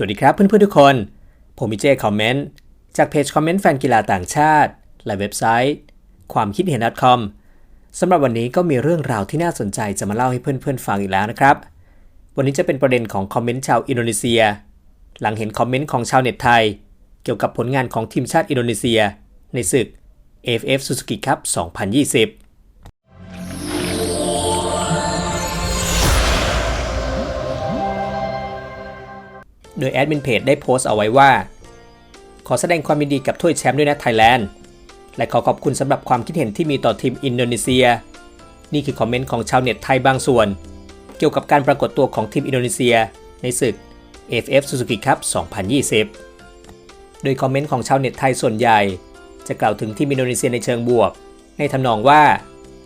สวัสดีครับเพื่อนๆทุกคน ผมมิเจคอมเมนต์จากเพจคอมเมนต์แฟนกีฬาต่างชาติ และเว็บไซต์ ความคิดเห็น .com สำหรับวันนี้ก็มีเรื่องราวที่น่าสนใจจะมาเล่าให้เพื่อนๆฟังอีกแล้วนะครับ วันนี้จะเป็นประเด็นของคอมเมนต์ชาวอินโดนีเซีย หลังเห็นคอมเมนต์ของชาวเน็ตไทย เกี่ยวกับผลงานของทีมชาติอินโดนีเซีย ในศึก AFF Suzuki Cup 2020 โดยแอดมินเพจได้โพสต์เอาไว้ว่า ขอแสดงความยินดีกับถ้วยแชมป์ด้วยนะไทยแลนด์ และขอขอบคุณสำหรับความคิดเห็นที่มีต่อทีมอินโดนีเซีย นี่คือคอมเมนต์ของชาวเน็ตไทยบางส่วน เกี่ยวกับการปรากฏตัวของทีมอินโดนีเซีย ในศึก AFF Suzuki Cup 2020 โดยคอมเมนต์ของชาวเน็ตไทยส่วนใหญ่ จะกล่าวถึงทีมอินโดนีเซียในเชิงบวก ในทำนองว่า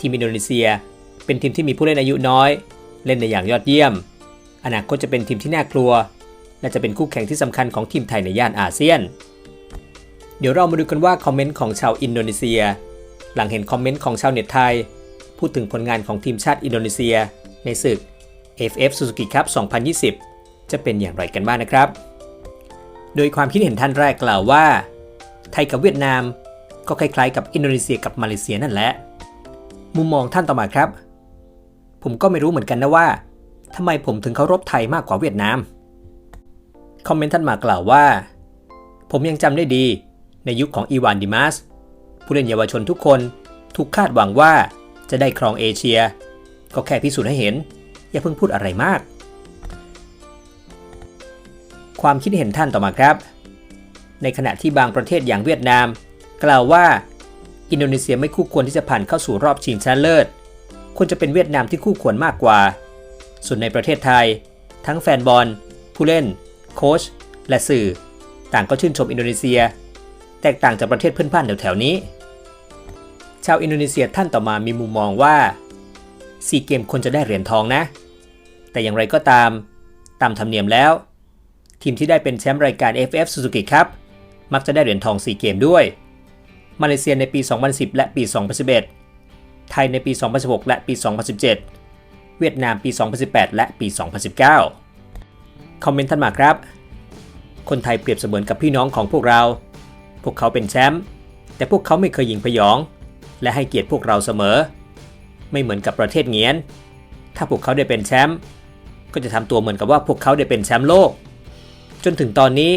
ทีมอินโดนีเซีย เป็นทีมที่มีผู้เล่นอายุน้อย เล่นในอย่างยอดเยี่ยม อนาคตจะเป็นทีมที่น่ากลัว และจะเป็นคู่แข่งที่สำคัญของทีมไทยในย่านอาเซียน เดี๋ยวเรามาดูกันว่าคอมเมนต์ของชาวอินโดนีเซีย หลังเห็นคอมเมนต์ของชาวเน็ตไทย พูดถึงผลงานของทีมชาติอินโดนีเซีย ในศึก FF Suzuki Cup 2020 จะเป็นอย่างไรกันบ้างนะครับ โดยความคิดเห็นท่านแรกกล่าวว่า ไทยกับเวียดนามก็คล้ายๆกับอินโดนีเซียกับมาเลเซียนั่นแหละ มุมมองท่านต่อมาครับ ผมก็ไม่รู้เหมือนกันนะว่าทำไมผมถึงเคารพไทยมากกว่าเวียดนาม คอมเมนต์ท่านมากล่าวว่า ผมยังจำได้ดีในยุคของอีวานดิมัสผู้เล่นเยาวชนทุกคนถูกคาดหวังว่าจะได้ครองเอเชีย ก็แค่พิสูจน์ให้เห็น อย่าเพิ่งพูดอะไรมาก ความคิดเห็นท่านต่อมาครับ ในขณะที่บางประเทศอย่างเวียดนาม กล่าวว่า อินโดนีเซียไม่คู่ควรที่จะผ่านเข้าสู่รอบชิงชนะเลิศควรจะเป็นเวียดนามที่คู่ควรมากกว่า ส่วนในประเทศไทย ทั้งแฟนบอล ผู้เล่น โค้ชและสื่อ ต่างก็ชื่นชมอินโดนีเซีย แตกต่างจากประเทศเพื่อนบ้านแถวๆนี้ ชาวอินโดนีเซียท่านต่อมามีมุมมองว่าซีเกมควรจะได้เหรียญทองนะ แต่อย่างไรก็ตาม ตามธรรมเนียมแล้ว ทีมที่ได้เป็นแชมป์รายการ FF Suzuki Cup มักจะได้เหรียญทองซีเกมด้วย มาเลเซียในปี 2010 และปี 2011 ไทยในปี 2016 และปี 2017 เวียดนามปี 2018 และปี 2019 คอมเมนต์ท่านมาครับ คนไทยเปรียบเสมือนกับพี่น้องของพวกเรา พวกเขาเป็นแชมป์แต่พวกเขาไม่เคยยิงพยอง และให้เกียรติพวกเราเสมอ ไม่เหมือนกับประเทศเงียน ถ้าพวกเขาได้เป็นแชมป์ก็จะทำตัวเหมือนกับว่าพวกเขาได้เป็นแชมป์โลก จนถึงตอนนี้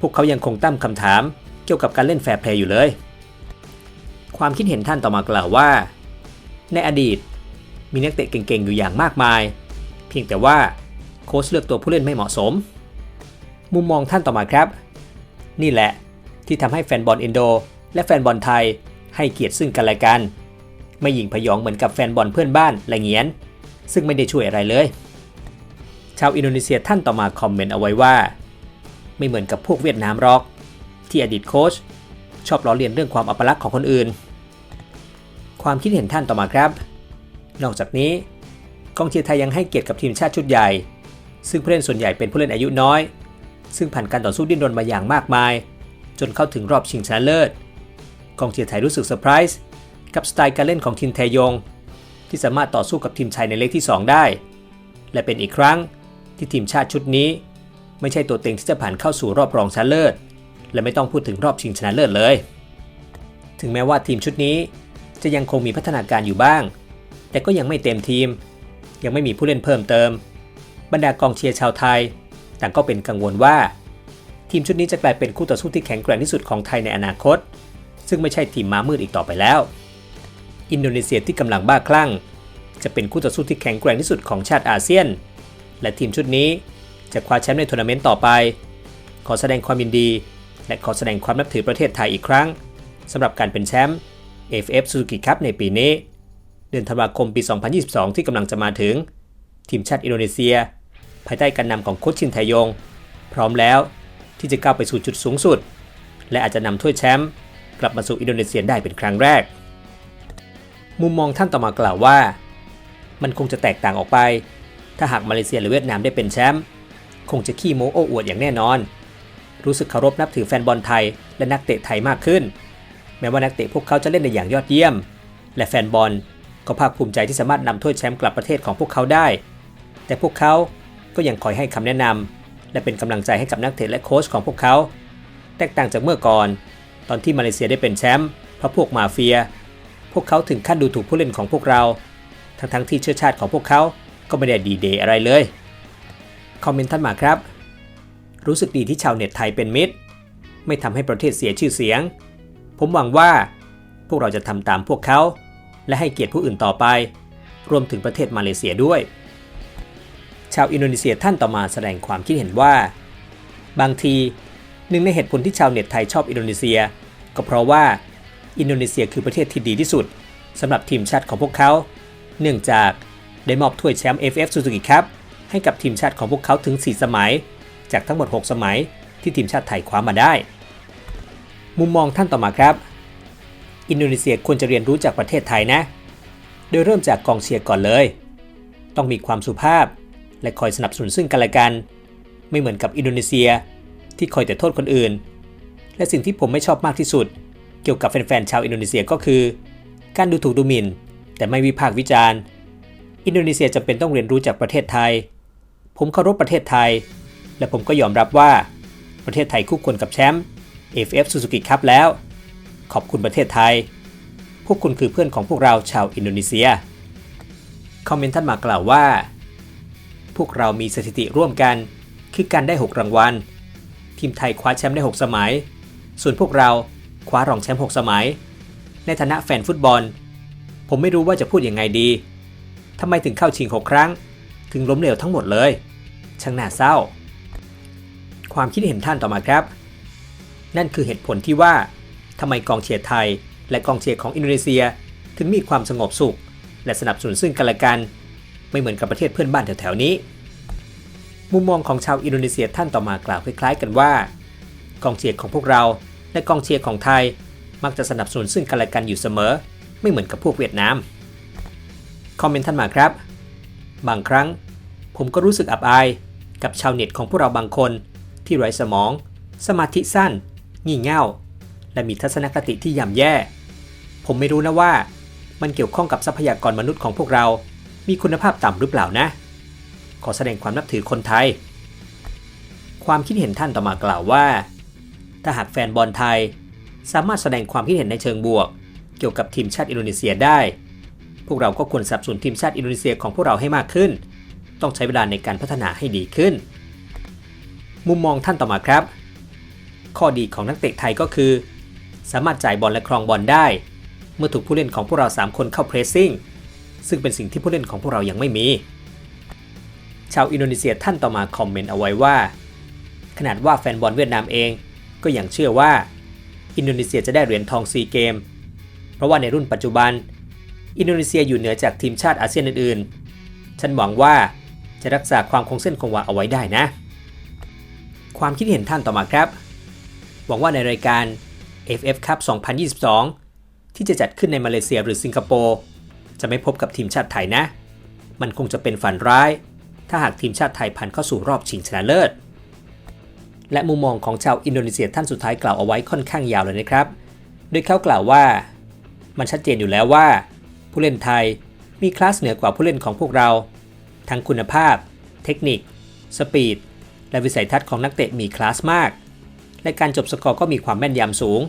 พวกเขายังคงตั้งคำถามเกี่ยวกับการเล่นแฟร์เพลย์อยู่เลย ความคิดเห็นท่านต่อมากล่าวว่า ในอดีตมีนักเตะเก่งๆอยู่อย่างมากมาย เพียงแต่ว่า โค้ชเลือกตัวผู้เล่นไม่เหมาะสม มุมมองท่านต่อมาครับ นี่แหละที่ทำให้แฟนบอลอินโด และแฟนบอลไทยให้เกียรติซึ่งกันและกัน ไม่ยิงพยองเหมือนกับแฟนบอลเพื่อนบ้านและเงียน ซึ่งไม่ได้ช่วยอะไรเลย ชาวอินโดนีเซียท่านต่อมาคอมเมนต์เอาไว้ว่า ไม่เหมือนกับพวกเวียดนามหรอก ที่อดีตโค้ชชอบล้อเลียนเรื่องความอัปลักษณ์ของคนอื่น ความคิดเห็นท่านต่อมาครับ นอกจากนี้กองเชียร์ไทยยังให้เกียรติกับทีมชาติชุดใหญ่ ซึ่งผู้เล่นส่วนใหญ่เป็นผู้เล่นอายุน้อย ซึ่งผ่านการต่อสู้ดิ้นรนมาอย่างมากมาย จนเข้าถึงรอบชิงชนะเลิศกองเชียร์ไทยรู้สึกเซอร์ไพรส์กับสไตล์การเล่นของทีมไทยง ที่สามารถต่อสู้กับทีมชายในเลขที่ 2 ได้ และเป็นอีกครั้งที่ทีมชาติชุดนี้ ไม่ใช่ตัวเต็งที่จะผ่านเข้าสู่รอบรองชนะเลิศ และไม่ต้องพูดถึงรอบชิงชนะเลิศเลย ถึงแม้ว่าทีมชุดนี้จะยังคงมีพัฒนาการอยู่บ้าง แต่ก็ยังไม่เต็มทีม ยังไม่มีผู้เล่นเพิ่มเติม บรรดากองเชียร์ชาวไทย ต่างก็เป็นกังวลว่า ทีมชุดนี้จะกลายเป็นคู่ต่อสู้ที่แข็งแกร่งที่สุดของไทยในอนาคต ซึ่งไม่ใช่ทีมม้ามืดอีกต่อไปแล้ว อินโดนีเซียที่กำลังบ้าคลั่ง จะเป็นคู่ต่อสู้ที่แข็งแกร่งที่สุดของชาติอาเซียน และทีมชุดนี้จะคว้าแชมป์ในทัวร์นาเมนต์ต่อไป ขอแสดงความยินดี และขอแสดงความนับถือประเทศไทยอีกครั้งสำหรับการเป็นแชมป์ AFF Suzuki Cup ในปีนี้ เดือนธันวาคมปี 2022 ที่กำลังจะมาถึง ทีมชาติอินโดนีเซีย ภายใต้การนำของโคชชินไทยง พร้อมแล้วที่จะก้าวไปสู่จุดสูงสุด และอาจจะนำถ้วยแชมป์กลับมาสู่อินโดนีเซียได้เป็นครั้งแรก มุมมองท่านต่อมากล่าวว่า มันคงจะแตกต่างออกไป ถ้าหากมาเลเซียหรือเวียดนามได้เป็นแชมป์คงจะขี้โม้โอ้อวดอย่างแน่นอน รู้สึกเคารพนับถือแฟนบอลไทย และนักเตะไทยมากขึ้น แม้ว่านักเตะพวกเขาจะเล่นในอย่างยอดเยี่ยม และแฟนบอลก็ภาคภูมิใจที่สามารถนำถ้วยแชมป์กลับประเทศของพวกเขาได้ แต่พวกเขา ก็ยังคอยให้คำแนะนำและเป็นกำลังใจให้กับนักเตะและโค้ชของพวกเขา แตกต่างจากเมื่อก่อน ตอนที่มาเลเซียได้เป็นแชมป์เพราะพวกมาเฟีย พวกเขาถึงขั้นดูถูกผู้เล่นของพวกเรา ทั้งๆทที่เชื้อชาติของพวกเขาก็ไม่ได้ดีเดย์อะไรเลย คอมเมนต์ท่านมาครับ รู้สึกดีที่ชาวเน็ตไทยเป็นมิตร ไม่ทำให้ประเทศเสียชื่อเสียง ผมหวังว่า พวกเราจะทำตามพวกเขา และให้เกียรติผู้อื่นต่อไป รวมถึงประเทศมาเลเซียด้วย ชาวอินโดนีเซียท่านต่อมาแสดงความคิดเห็นว่า บางทีหนึ่งในเหตุผลที่ชาวเน็ตไทยชอบอินโดนีเซีย ก็เพราะว่าอินโดนีเซียคือประเทศที่ดีที่สุดสำหรับทีมชาติของพวกเขา เนื่องจากได้มอบถ้วยแชมป์ FF Suzuki Cup ให้กับทีมชาติของพวกเขาถึง 4 สมัย จากทั้งหมด 6 สมัยที่ทีมชาติไทยคว้ามาได้ มุมมองท่านต่อมาครับ อินโดนีเซียควรจะเรียนรู้จากประเทศไทยนะ โดยเริ่มจากกองเชียร์ก่อนเลย ต้องมีความสุภาพ และคอยสนับสนุนซึ่งกันและกัน ไม่เหมือนกับอินโดนีเซีย ที่คอยแต่โทษคนอื่น และสิ่งที่ผมไม่ชอบมากที่สุด เกี่ยวกับแฟนๆชาวอินโดนีเซียก็คือ การดูถูกดูหมิ่น แต่ไม่วิพากษ์วิจารณ์ อินโดนีเซียจำเป็นต้องเรียนรู้จากประเทศไทย ผมเคารพประเทศไทย และผมก็ยอมรับว่าประเทศไทยคู่ควรกับแชมป์ FF Suzuki Cup แล้ว ขอบคุณประเทศไทย พวกคุณคือเพื่อนของพวกเราชาวอินโดนีเซีย คอมเมนต์ท่านมากล่าวว่า พวกเรามีสถิติร่วมกัน คือการได้ 6 รางวัล ทีมไทยคว้าแชมป์ได้ 6 สมัย ส่วนพวกเราคว้ารองแชมป์ 6 สมัย ในฐานะแฟนฟุตบอล ผมไม่รู้ว่าจะพูดยังไงดีทำไมถึงเข้าชิง 6 ครั้ง ถึงล้มเหลวทั้งหมดเลย ช่างน่าเศร้า ความคิดเห็นท่านต่อมาครับ นั่นคือเหตุผลที่ว่าทำไมกองเชียร์ไทย และกองเชียร์ของอินโดนีเซีย ถึงมีความสงบสุข และสนับสนุนซึ่งกันและกัน ไม่เหมือนกับประเทศเพื่อนบ้านแถวๆนี้ มุมมองของชาวอินโดนีเซียท่านต่อมากล่าวคล้ายๆกันว่า กองเชียร์ของพวกเรา และกองเชียร์ของไทยมักจะสนับสนุนซึ่งกันและกันอยู่เสมอ ไม่เหมือนกับพวกเวียดนาม คอมเมนต์ท่านมาครับ บางครั้ง ผมก็รู้สึกอับอายกับชาวเน็ตของพวกเราบางคน ที่ไร้สมอง สมาธิสั้น งี่เง่า และมีทัศนคติที่ย่ำแย่ ผมไม่รู้นะว่ามันเกี่ยวข้องกับทรัพยากรมนุษย์ของพวกเรา มีคุณภาพต่ำหรือเปล่านะ ขอแสดงความนับถือคนไทย ความคิดเห็นท่านต่อมากล่าวว่า ถ้าหากแฟนบอลไทย สามารถแสดงความคิดเห็นในเชิงบวก เกี่ยวกับทีมชาติอินโดนีเซียได้ พวกเราก็ควรสนับสนุนทีมชาติอินโดนีเซียของพวกเราให้มากขึ้น ต้องใช้เวลาในการพัฒนาให้ดีขึ้น มุมมองท่านต่อมาครับ ข้อดีของนักเตะไทยก็คือ สามารถจ่ายบอลและครองบอลได้ เมื่อถูกผู้เล่นของพวกเรา 3 คนเข้าเพรสซิ่ง ซึ่งเป็นสิ่งที่ผู้เล่นของพวกเรายังไม่มี ชาวอินโดนีเซียท่านต่อมาคอมเมนต์เอาไว้ว่า ขนาดว่าแฟนบอลเวียดนามเอง ก็ยังเชื่อว่า อินโดนีเซียจะได้เหรียญทองซีเกม เพราะว่าในรุ่นปัจจุบัน อินโดนีเซียอยู่เหนือจากทีมชาติอาเซียนอื่นๆ ฉันหวังว่าจะรักษาความคงเส้นคงวาเอาไว้ได้นะ ความคิดเห็นท่านต่อมาครับ หวังว่าในรายการ FF Cup 2022 ที่จะจัดขึ้นในมาเลเซียหรือสิงคโปร์ จะไม่พบกับทีมชาติไทยนะ มันคงจะเป็นฝันร้าย ถ้าหากทีมชาติไทยผ่านเข้าสู่รอบชิงชนะเลิศ และมุมมองของชาวอินโดนีเซียท่านสุดท้ายกล่าวเอาไว้ค่อนข้างยาวเลยนะครับ โดยเขากล่าวว่า มันชัดเจนอยู่แล้วว่า ผู้เล่นไทยมีคลาสเหนือกว่าผู้เล่นของพวกเรา ทั้งคุณภาพ เทคนิค สปีด และวิสัยทัศน์ของนักเตะมีคลาสมาก และการจบสกอร์ก็มีความแม่นยำสูง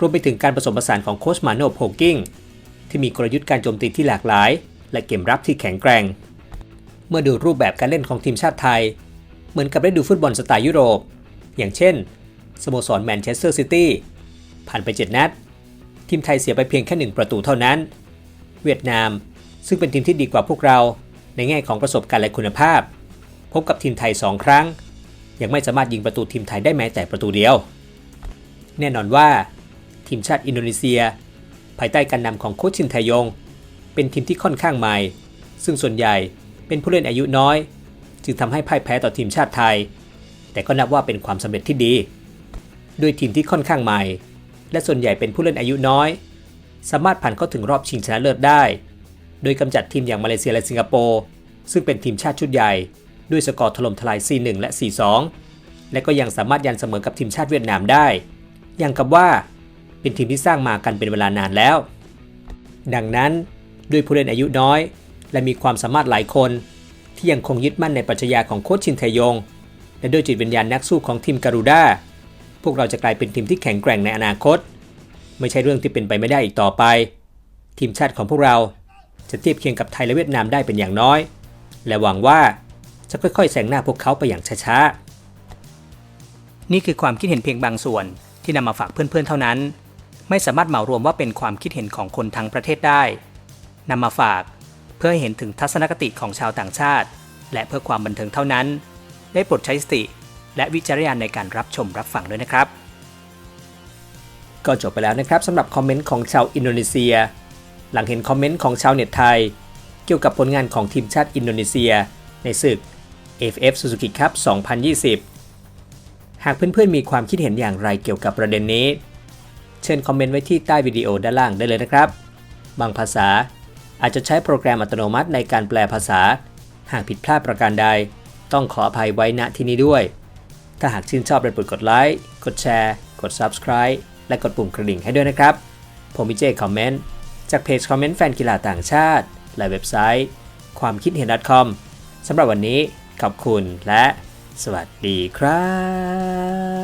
รวมไปถึงการผสมผสานของโค้ชมาโนโพกิ้ง ที่มีกลยุทธ์การโจมตีที่หลากหลาย และเกมรับที่แข็งแกร่ง เมื่อดูรูปแบบการเล่นของทีมชาติไทย เหมือนกับได้ดูฟุตบอลสไตล์ยุโรป อย่างเช่นสโมสรแมนเชสเตอร์ซิตี้ผ่านไป 7 นัด ทีมไทยเสียไปเพียงแค่ 1 ประตูเท่านั้น เวียดนาม ซึ่งเป็นทีมที่ดีกว่าพวกเราในแง่ของประสบการณ์และคุณภาพ พบกับทีมไทย 2 ครั้ง ยังไม่สามารถยิงประตูทีมไทยได้แม้แต่ประตูเดียว แน่นอนว่า ทีมชาติอินโดนีเซีย ภายใต้การนำของโคชชินไทยง เป็นทีมที่ค่อนข้างใหม่ ซึ่งส่วนใหญ่เป็นผู้เล่นอายุน้อย จึงทำให้พ่ายแพ้ต่อทีมชาติไทย แต่ก็นับว่าเป็นความสำเร็จที่ดี ด้วยทีมที่ค่อนข้างใหม่ และส่วนใหญ่เป็นผู้เล่นอายุน้อย สามารถผ่านเข้าถึงรอบชิงชนะเลิศได้ โดยกำจัดทีมอย่างมาเลเซียและสิงคโปร์ซึ่งเป็นทีมชาติชุดใหญ่ ด้วยสกอร์ถล่มทลาย 4-1 และ 4-2 และก็ยังสามารถยันเสมอกับทีมชาติเวียดนามได้ อย่างกับว่า เป็นทีมที่สร้างมากันเป็นเวลานานแล้ว ดังนั้นด้วยผู้เล่นอายุน้อย และมีความสามารถหลายคน ที่ยังคงยึดมั่นในปรัชญาของโค้ชชินเทยง และด้วยจิตวิญญาณนักสู้ของทีมการูด้าพวกเราจะกลายเป็นทีมที่แข็งแกร่งในอนาคต ไม่ใช่เรื่องที่เป็นไปไม่ได้อีกต่อไป ทีมชาติของพวกเราจะเทียบเคียงกับไทยและเวียดนามได้เป็นอย่างน้อย และหวังว่าจะค่อยๆแซงหน้าพวกเขาไปอย่างช้าๆ นี่คือความคิดเห็นเพียงบางส่วนที่นำมาฝากเพื่อนๆเท่านั้น ไม่สามารถเหมารวมว่าเป็นความคิดเห็นของคนทั้งประเทศได้นำมาฝากเพื่อให้เห็นถึงทัศนคติของชาวต่างชาติ และเพื่อความบันเทิงเท่านั้น ได้โปรดใช้สติ และวิจารณญาณในการรับชมรับฟังด้วยนะครับ ก็จบไปแล้วนะครับสำหรับคอมเมนต์ของชาวอินโดนีเซีย หลังเห็นคอมเมนต์ของชาวเน็ตไทย เกี่ยวกับผลงานของทีมชาติอินโดนีเซีย ในศึก FF Suzuki Cup 2020 หากเพื่อนๆมีความคิดเห็นอย่างไรเกี่ยวกับประเด็นนี้ เชิญคอมเมนต์ไว้ที่ใต้วิดีโอด้านล่างได้เลยนะครับ บางภาษาอาจจะใช้โปรแกรมอัตโนมัติในการแปลภาษา หากผิดพลาดประการใด ต้องขออภัยไว้ณที่นี้ด้วย ถ้าหากชื่นชอบได้โปรดกดไลค์ กดแชร์ กด Subscribe และกดปุ่มกระดิ่งให้ด้วยนะครับ ผมมิเจคอมเมนต์จากเพจคอมเมนต์แฟนกีฬาต่างชาติ และเว็บไซต์ ความคิดเห็น .com สำหรับวันนี้ขอบคุณและสวัสดีครับ